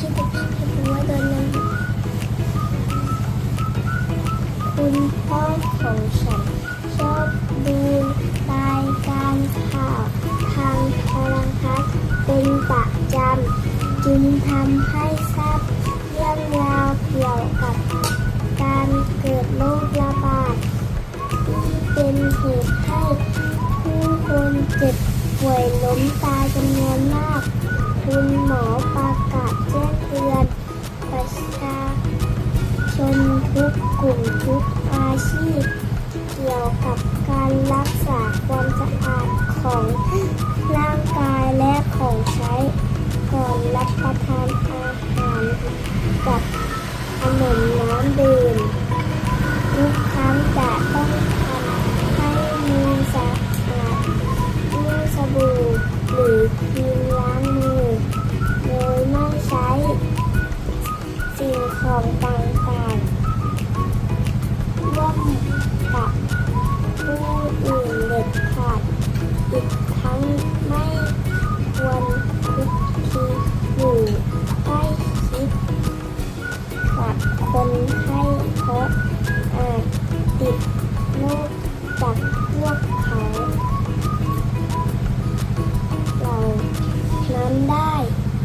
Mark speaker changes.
Speaker 1: ชื่อเด็กชายภูวดลนันคุณพ่อของฉันชอบดูรายการข่าวทางโทรทัศน์เป็นประจำจึงทำให้ทราบเรื่องราวเกี่ยวกับการเกิดโรคระบาดที่เป็นเหตุให้ผู้คนเจ็บป่วยล้มตายจำนวนมาก คุณหมอประกาศแจ้งเตือนประชาชนทุกกลุ่มทุกอาชีพ เกี่ยวกับการรักษาความสะอาดของร่างกายและของใช้ก่อนรับประทานอาหารกับขนมน้ำดื่มทุกครั้งจะต้องทำให้มือสะอาดด้วยสบู่หรือครีม คนให้เพราะอาจติดโรคจากพวกเขา เหล่านั้นได้